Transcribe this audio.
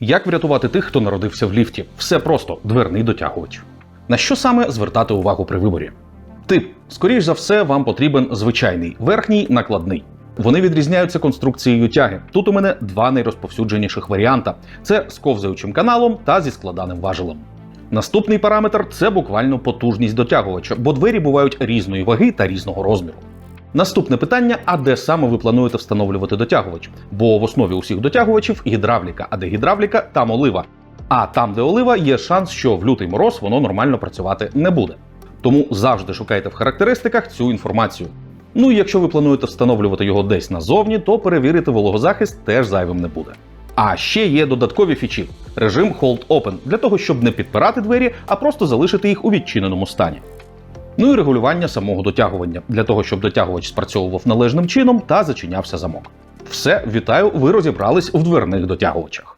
Як врятувати тих, хто народився в ліфті? Все просто дверний дотягувач. На що саме звертати увагу при виборі? Тип, скоріш за все, вам потрібен звичайний верхній накладний. Вони відрізняються конструкцією тяги. Тут у мене два найрозповсюдженіших варіанта: це з ковзаючим каналом та зі складаним важелем. Наступний параметр це буквально потужність дотягувача, бо двері бувають різної ваги та різного розміру. Наступне питання: а де саме ви плануєте встановлювати дотягувач? Бо в основі усіх дотягувачів гідравліка, а де гідравліка, там олива. А там, де олива, є шанс, що в лютий мороз воно нормально працювати не буде. Тому завжди шукайте в характеристиках цю інформацію. Ну і якщо ви плануєте встановлювати його десь назовні, то перевірити вологозахист теж зайвим не буде. А ще є додаткові фічі: режим Hold Open для того, щоб не підпирати двері, а просто залишити їх у відчиненому стані. Ну і регулювання самого дотягування для того, щоб дотягувач спрацьовував належним чином та зачинявся замок. Все, вітаю, ви розібрались в дверних дотягувачах.